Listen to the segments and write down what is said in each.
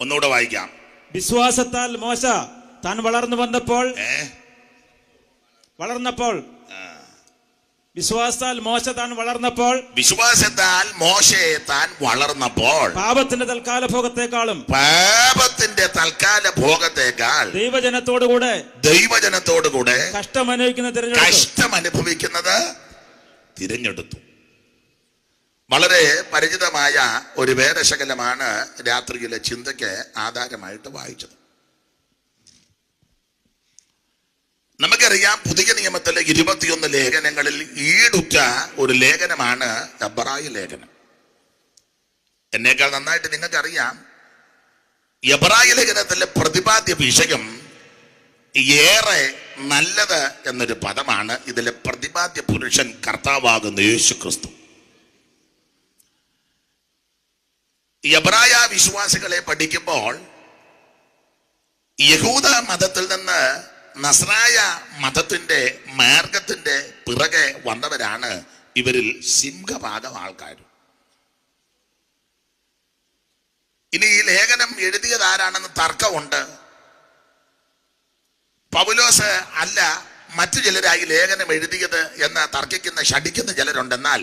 ഒന്നുകൂടെ വായിക്കാം. വിശ്വാസത്താൽ മോശ താൻ വളർന്നു വന്നപ്പോൾ വളർന്നപ്പോൾ. വിശ്വാസത്താൽ മോശ താൻ വളർന്നപ്പോൾ വിശ്വാസത്താൽ മോശയെ താൻ വളർന്നപ്പോൾ പാപത്തിന്റെ തൽക്കാല ഭോഗത്തെക്കാളും പാപത്തിന്റെ തൽക്കാല ഭോഗത്തെക്കാൾ ദൈവജനത്തോടുകൂടെ ദൈവജനത്തോടുകൂടെ കഷ്ടം അനുഭവിക്കുന്ന തിരഞ്ഞെടുത്തു. കഷ്ടം അനുഭവിക്കുന്നത് തിരഞ്ഞെടുത്തു. വളരെ പരിചിതമായ ഒരു വേദശകലമാണ് രാത്രിയിലെ ചിന്തയ്ക്ക് ആധാരമായിട്ട് വായിച്ചത്. നമുക്കറിയാം പുതിയ നിയമത്തിലെ ഇരുപത്തിയൊന്ന് ലേഖനങ്ങളിൽ ഈടുറ്റ ഒരു ലേഖനമാണ് എബ്രായ ലേഖനം. എന്നേക്കാൾ നന്നായിട്ട് നിങ്ങൾക്കറിയാം എബ്രായ ലേഖനത്തിലെ പ്രതിപാദ്യ വിഷയം ഏറെ നല്ലത് എന്നൊരു പദമാണ് ഇതിലെ പ്രതിപാദ്യ പുരുഷൻ കർത്താവാകുന്ന യേശു ക്രിസ്തു യബ്രായ വിശ്വാസികളെ പഠിക്കുമ്പോൾ യഹൂദ മതത്തിൽ നിന്ന് നസ്രായ മതത്തിന്റെ മാർഗത്തിന്റെ പിറകെ വന്നവരാണ് ഇവരിൽ സിംഹഭാഗം ആൾക്കാർ ഇനി ഈ ലേഖനം എഴുതിയത് ആരാണെന്ന് തർക്കമുണ്ട്. പൗലോസ് അല്ല മറ്റു ചിലരായി ലേഖനം എഴുതിയത് എന്ന് തർക്കിക്കുന്ന ഷടിക്കുന്ന ചിലരുണ്ടെന്നാൽ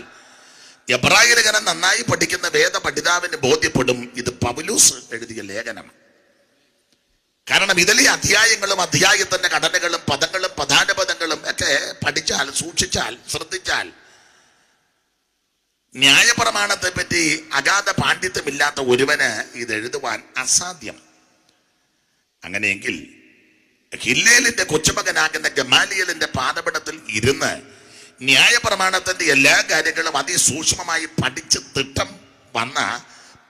എബ്രായ ലേഖനം നന്നായി പഠിക്കുന്ന വേദ പഠിതാവിന് ബോധ്യപ്പെടും ഇത് പൗലൂസ് എഴുതിയ ലേഖനം. കാരണം ഇതിലെ അധ്യായങ്ങളും അധ്യായത്തിന്റെ ഘടനകളും പദങ്ങളും പ്രധാന പദങ്ങളും ഒക്കെ പഠിച്ചാൽ സൂക്ഷിച്ചാൽ ശ്രദ്ധിച്ചാൽ ന്യായപ്രമാണത്തെ പറ്റി അഗാധ പാണ്ഡിത്യമില്ലാത്ത ഒരുവന് ഇത് എഴുതുവാൻ അസാധ്യം. അങ്ങനെയെങ്കിൽ ഹില്ലേലിന്റെ കൊച്ചുമകനാകുന്ന ഗമാലിയലിന്റെ പാദപടത്തിൽ ഇരുന്ന് ന്യായപ്രമാണത്തിന്റെ എല്ലാ കാര്യങ്ങളും അതിസൂക്ഷ്മമായി പഠിച്ച് തിട്ടം വന്ന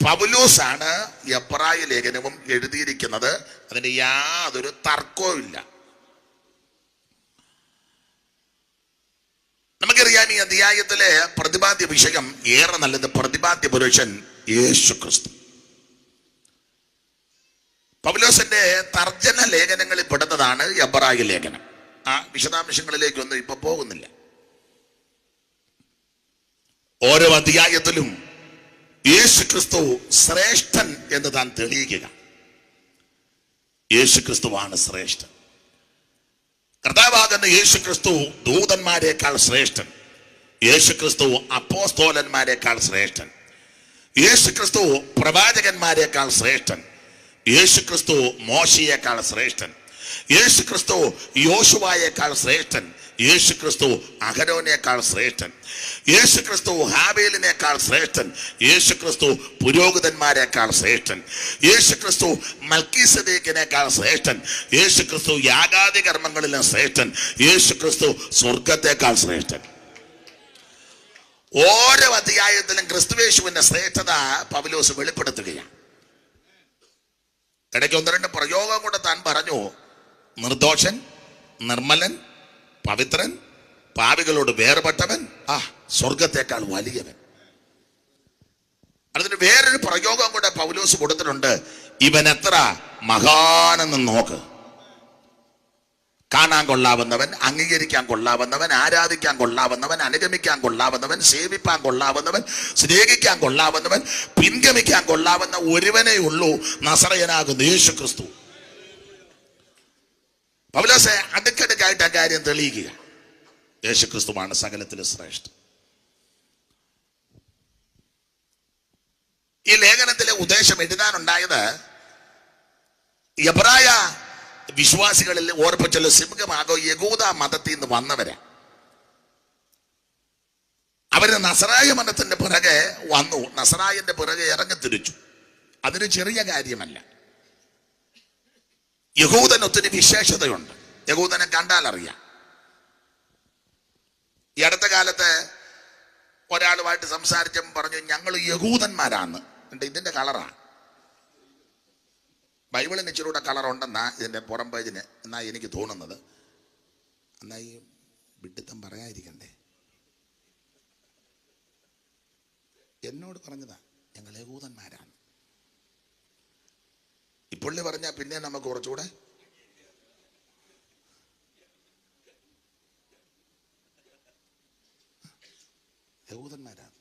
പൗലോസാണ് എബ്രായ ലേഖനവും എഴുതിയിരിക്കുന്നത്. അതിന് യാതൊരു തർക്കവും ഇല്ല. നമുക്കറിയാം ഈ അധ്യായത്തിലെ പ്രതിപാദ്യ വിഷയം ഏറെ നല്ലത് പ്രതിപാദ്യ പുരുഷൻ യേശു ക്രിസ്തു. പൗലോസിന്റെ തർജന ലേഖനങ്ങളിൽ പെടുന്നതാണ് എബ്രായ ലേഖനം. ആ വിശദാംശങ്ങളിലേക്കൊന്നും ഇപ്പൊ പോകുന്നില്ല. ഓരോ അധ്യായത്തിലും യേശു ക്രിസ്തു ശ്രേഷ്ഠൻ എന്ന് താൻ തെളിയിക്കുക. യേശു ക്രിസ്തുവാണ് ശ്രേഷ്ഠൻ. കർത്താവാകുന്ന യേശു ക്രിസ്തു ദൂതന്മാരെക്കാൾ ശ്രേഷ്ഠൻ. യേശു ക്രിസ്തു അപ്പോസ്തോലന്മാരെക്കാൾ ശ്രേഷ്ഠൻ. യേശു ക്രിസ്തു പ്രവാചകന്മാരെക്കാൾ ശ്രേഷ്ഠൻ. യേശു ക്രിസ്തു മോശയേക്കാൾ ശ്രേഷ്ഠൻ. യേശു ക്രിസ്തു യോശുവായേക്കാൾ ശ്രേഷ്ഠൻ. യേശു ക്രിസ്തു അഹരോനേക്കാൾ ശ്രേഷ്ഠൻ. യേശു ക്രിസ്തു ഹാബേലിനേക്കാൾ ശ്രേഷ്ഠൻ. യേശു ക്രിസ്തു പുരോഹിതന്മാരെക്കാൾ ശ്രേഷ്ഠൻ. യേശു ക്രിസ്തു മൽക്കീസദേക്കിനേക്കാൾ ശ്രേഷ്ഠൻ. യേശു ക്രിസ്തു യാഗാദി കർമ്മങ്ങളിലും ശ്രേഷ്ഠൻ. യേശു ക്രിസ്തു സ്വർഗത്തേക്കാൾ ശ്രേഷ്ഠൻ. ഓരോ അധ്യായത്തിലും ക്രിസ്തുവേശുവിന്റെ ശ്രേഷ്ഠത പൗലോസ് വെളിപ്പെടുത്തുകയാണ്. ഇടയ്ക്ക് ഒന്ന് രണ്ട് പ്രയോഗം കൂടെ താൻ പറഞ്ഞു. നിർദോഷൻ നിർമ്മലൻ പവിത്രൻ പാവികളോട് വേർപെട്ടവൻ ആ സ്വർഗത്തേക്കാൾ വലിയവൻ. അതിന് വേറൊരു പ്രയോഗം കൂടെ പൗലോസ് കൊടുത്തിട്ടുണ്ട്. ഇവൻ എത്ര മഹാനെന്ന് നോക്ക്. കാണാൻ കൊള്ളാവുന്നവൻ അംഗീകരിക്കാൻ കൊള്ളാവുന്നവൻ ആരാധിക്കാൻ കൊള്ളാവുന്നവൻ അനുഗമിക്കാൻ കൊള്ളാവുന്നവൻ സേവിപ്പാൻ കൊള്ളാവുന്നവൻ സ്നേഹിക്കാൻ കൊള്ളാവുന്നവൻ പിൻഗമിക്കാൻ കൊള്ളാവുന്ന ഒരുവനേ ഉള്ളൂ നസറയനാകുന്ന യേശു ക്രിസ്തു പൗലോസെ അടുക്കടുക്കായിട്ട് കാര്യം തെളിയിക്കുക. യേശുക്രിസ്തുവാണ് സകലത്തിലെ ശ്രേഷ്ഠൻ. ശ്രേഷ്ഠ ഈ ലേഖനത്തിലെ ഉദ്ദേശം എഴുതാനുണ്ടായത് എബ്രായ വിശ്വാസികളിൽ ഓർപ്പിച്ചുള്ള സിംഹമാകോ യകൂദ മതത്തിൽ നിന്ന് വന്നവരെ. അവർ നസറായ മതത്തിന്റെ പിറകെ വന്നു. നസറായന്റെ പിറകെ ഇറങ്ങിത്തിരിച്ചു അതൊരു ചെറിയ കാര്യമല്ല. യഹൂദൻ ഒത്തിരി വിശേഷതയുണ്ട്. യഹൂദനെ കണ്ടാൽ അറിയാം ഈ അടുത്ത കാലത്ത് ഒരാളുമായിട്ട് സംസാരിച്ചും പറഞ്ഞു ഞങ്ങൾ യഹൂദന്മാരാണ്. എന്നിട്ട് ഇതിന്റെ കളറാണ് ബൈബിളിന് ഇച്ചിരി കൂടെ കളർ ഉണ്ടെന്നാ ഇതിന്റെ പുറം പേജിന് എന്നാ എനിക്ക് തോന്നുന്നത്. എന്നാ ഈ വിഡിത്തം പറയാതിരിക്കണ്ടേ? എന്നോട് പറഞ്ഞതാ ഞങ്ങൾ യഹൂദന്മാരാണ്. ഇപ്പുള്ളി പറഞ്ഞാൽ പിന്നെ നമുക്ക് കുറച്ചുകൂടെ യഹൂദന്മാരാണ്.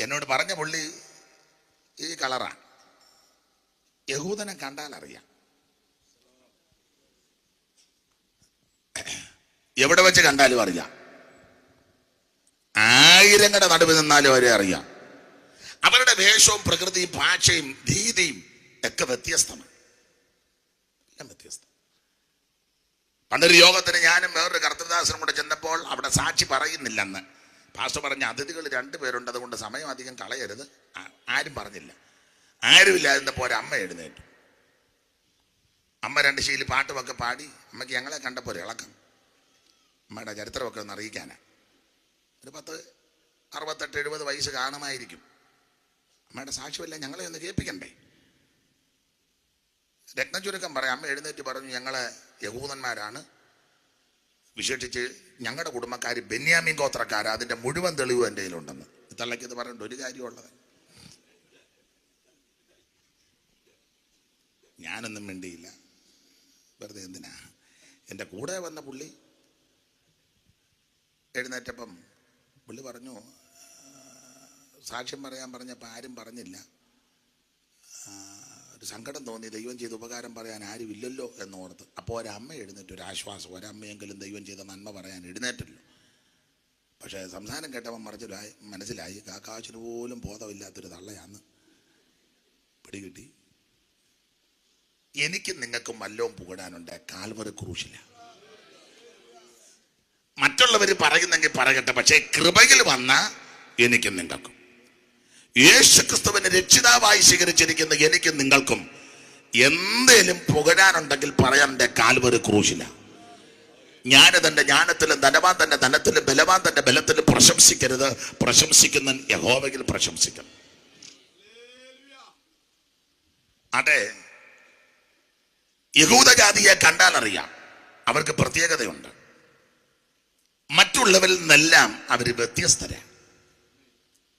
എന്നോട് പറഞ്ഞ പുള്ളി ഈ കളറാണ് യഹൂദനെ കണ്ടാൽ അറിയാം. എവിടെ വെച്ച് കണ്ടാലും അറിയാം. ആയിരങ്ങളുടെ നടുവിൽ നിന്നാലും അവരെ അറിയാം. അവരുടെ വേഷവും പ്രകൃതിയും ഭാഷയും രീതിയും ഒക്കെ വ്യത്യസ്തമാണ്. പണ്ടൊരു യോഗത്തിന് ഞാനും വേറൊരു കർത്തൃദാസനും കൂടെ ചെന്നപ്പോൾ അവിടെ സാക്ഷി പറയുന്നില്ലെന്ന്. പാസ്റ്റർ പറഞ്ഞ അതിഥികൾ രണ്ടുപേരുണ്ട് അതുകൊണ്ട് സമയം അധികം കളയരുത്. ആരും പറഞ്ഞില്ല. ആരുമില്ലാതിരുന്നപ്പോൾ ഒരമ്മ എഴുന്നേറ്റു. അമ്മ രണ്ട് ശീലി പാട്ടുമൊക്കെ പാടി അമ്മയ്ക്ക് ഞങ്ങളെ കണ്ടപ്പോൾ ഒരു ഇളക്കം. അമ്മയുടെ ചരിത്രമൊക്കെ ഒന്ന് അറിയിക്കാനാണ് ഒരു പത്ത് അറുപത്തെട്ട് എഴുപത് വയസ്സ് കാണുമായിരിക്കും അമ്മയുടെ സാക്ഷ്യമല്ല ഞങ്ങളെ ഒന്ന് കേൾപ്പിക്കണ്ടേ? രത്നചുരുക്കം പറയാം. അമ്മ എഴുന്നേറ്റ് പറഞ്ഞു ഞങ്ങളെ യഹൂദന്മാരാണ്. വിശേഷിച്ച് ഞങ്ങളുടെ കുടുംബക്കാർ ബെന്യാമിൻ ഗോത്രക്കാർ അതിന്റെ മുഴുവൻ തെളിവ് എന്റെ കയ്യിലുണ്ടെന്ന്. തള്ളയ്ക്ക് ഇത് പറഞ്ഞിട്ട് ഒരു കാര്യമുള്ളത് ഞാനൊന്നും മിണ്ടിയില്ല. വെറുതെ എന്തിനാ? എന്റെ കൂടെ വന്ന പുള്ളി എഴുന്നേറ്റപ്പം പുള്ളി പറഞ്ഞു "ആ, സാക്ഷ്യം പറയാൻ പറഞ്ഞപ്പോൾ ആരും പറഞ്ഞില്ല. ഒരു സങ്കടം തോന്നി. ദൈവം ചെയ്ത ഉപകാരം പറയാൻ ആരുമില്ലല്ലോ എന്നോർത്ത്. അപ്പോൾ ഒരമ്മ എഴുന്നേറ്റ്. ഒരു ആശ്വാസം. ഒരമ്മയെങ്കിലും ദൈവം ചെയ്ത നന്മ പറയാൻ എഴുന്നേറ്റല്ലോ. പക്ഷേ സംസാരം കേട്ടവൻ മറിച്ചിലായി മനസ്സിലായി. കാക്കാശിന് പോലും ബോധമില്ലാത്തൊരു തള്ളയാന്ന് പിടികിട്ടി. എനിക്കും നിങ്ങൾക്കും വല്ലവും പുകടാനുണ്ട്? കാൽവറി ക്രൂശില. മറ്റുള്ളവർ പറയുന്നെങ്കിൽ പറയട്ടെ. പക്ഷേ കൃപയിൽ വന്ന എനിക്കും നിങ്ങൾക്കും. യേശു ക്രിസ്തുവിനെ രക്ഷിതാവായി സ്വീകരിച്ചിരിക്കുന്ന എനിക്കും നിങ്ങൾക്കും എന്തേലും പുകഴാനുണ്ടെങ്കിൽ പറയാൻ എന്റെ ക്രൂശില. ജ്ഞാനതന്റെ ജ്ഞാനത്തിലും ധനവാൻ തന്റെ ധനത്തിലും ബലവാൻ തന്റെ ബലത്തിലും പ്രശംസിക്കരുത്. പ്രശംസിക്കുന്ന യഹോവയിൽ പ്രശംസിക്കണം അതെ യഹൂദജാതിയെ കണ്ടാൽ അറിയാം. അവർക്ക് പ്രത്യേകതയുണ്ട്. മറ്റുള്ളവരിൽ നിന്നെല്ലാം അവർ വ്യത്യസ്തരാണ്.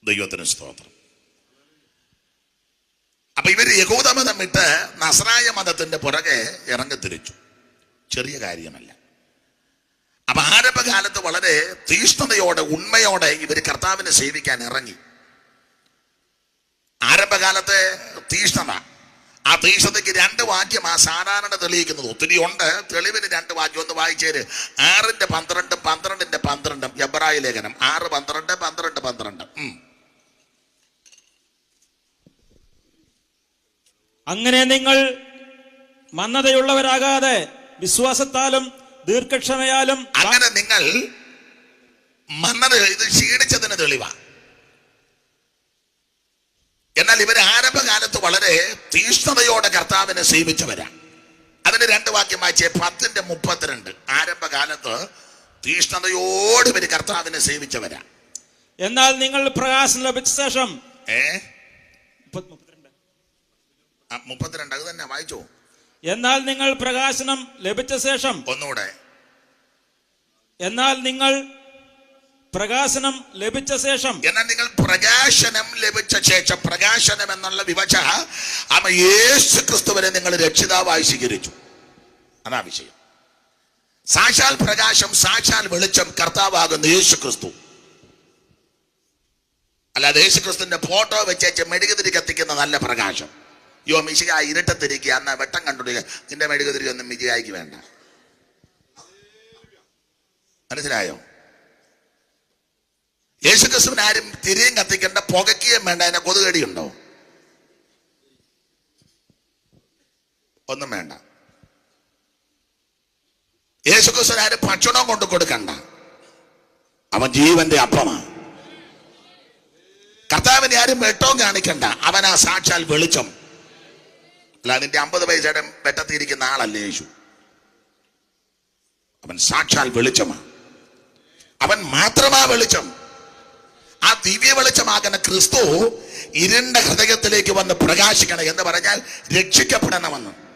ദൈവത്തിന് സ്തോത്രം. അപ്പൊ ഇവർ യഹൂദ മതം വിട്ട് നസ്രായ മതത്തിന്റെ പുറകെ ഇറങ്ങിത്തിരിച്ചു. ചെറിയ കാര്യമല്ല. അപ്പൊ ആരംഭകാലത്ത് വളരെ തീഷ്ണതയോടെ ഉണ്മയോടെ ഇവർ കർത്താവിനെ സേവിക്കാൻ ഇറങ്ങി. ആരംഭകാലത്തെ തീഷ്ണത. ആ തീഷ്ണതയ്ക്ക് രണ്ട് വാക്യം ആ സാധാരണ തെളിയിക്കുന്നത് ഒത്തിരി ഉണ്ട്. തെളിവിന് രണ്ട് വാക്യം ഒന്ന് വായിച്ചേര്. ആറിന്റെ പന്ത്രണ്ടും പന്ത്രണ്ടിന്റെ പന്ത്രണ്ടും എബ്രായ ലേഖനം. ആറ് പന്ത്രണ്ട് പന്ത്രണ്ട് പന്ത്രണ്ട്. അങ്ങനെ നിങ്ങൾ മന്നതയുള്ളവരാകാതെ വിശ്വാസത്താലും ദീർഘക്ഷമയാലും അങ്ങനെ നിങ്ങൾ മന്നത ഇത് ക്ഷീണിച്ചതിന് തെളിവാ. എന്നാൽ ഇവർ ആരംഭകാലത്ത് വളരെ തീഷ്ണതയോടെ കർത്താവിനെ സേവിച്ചവരാണ് അതിന് രണ്ട് വാക്യം വായിച്ചേ പത്തിന്റെ മുപ്പത്തിരണ്ട്. ആരംഭകാലത്ത് തീഷ്ണതയോട് ഇവർ കർത്താവിനെ സേവിച്ചവരാ. എന്നാൽ നിങ്ങൾ പ്രകാശം ലഭിച്ച ശേഷം ഏ? മുപ്പത്തിരണ്ട്. അത് തന്നെ വായിച്ചു. എന്നാൽ നിങ്ങൾ പ്രകാശനം ലഭിച്ച ശേഷം ഒന്നുകൂടെ. എന്നാൽ നിങ്ങൾ പ്രകാശനം ലഭിച്ച ശേഷം എന്നാൽ നിങ്ങൾ പ്രകാശനം ലഭിച്ച ശേഷം പ്രകാശനം എന്നുള്ള വിവച അമ്മ യേശു ക്രിസ്തുവിനെ നിങ്ങൾ രക്ഷിതാവായി സ്വീകരിച്ചു. അതാ വിഷയം. സാക്ഷാൽ പ്രകാശം സാക്ഷാൽ വെളിച്ചം കർത്താവാകുന്ന യേശു ക്രിസ്തു. അല്ലാതെ യേശു ക്രിസ്തുവിന്റെ ഫോട്ടോ വെച്ചേച്ച് മെഴുകുതിരി കത്തിക്കുന്ന നല്ല പ്രകാശം. യോ മിശിക ഇരുട്ടത്തിരിക്കുക അന്ന് വെട്ടം കണ്ടുപിടിക്കുക. നിന്റെ മെഴുകുതിരി ഒന്നും മിജിയായിക്ക് വേണ്ട. മനസ്സിലായോ? യേശുക്രിസ്തുവിന് ആരും തിരിയും കത്തിക്കേണ്ട പുകയ്ക്കുകയും വേണ്ട. അതിനെ കൊതുകടിയുണ്ടോ? ഒന്നും വേണ്ട. യേശുക്രിസ്തുവിന് ആരും ഭക്ഷണം കൊണ്ട് കൊടുക്കണ്ട. അവൻ ജീവന്റെ അപ്പമാണ്. കർത്താവിനെ ആരും വെട്ടവും കാണിക്കണ്ട. അവൻ ആ സാക്ഷാൽ വെളിച്ചം. അല്ല അതിന്റെ അമ്പത് പൈസയുടെ വെട്ടത്തിയിരിക്കുന്ന ആളല്ലേ യേശു? അവൻ സാക്ഷാൽ വെളിച്ചമാണ് അവൻ മാത്രമാ വെളിച്ചം. ആ ദിവ്യ വെളിച്ചമാകുന്ന ക്രിസ്തു ഇരുണ്ട ഹൃദയത്തിലേക്ക് വന്ന് പ്രകാശിക്കണം എന്ന് പറഞ്ഞാൽ രക്ഷിക്കപ്പെടണമെന്ന്.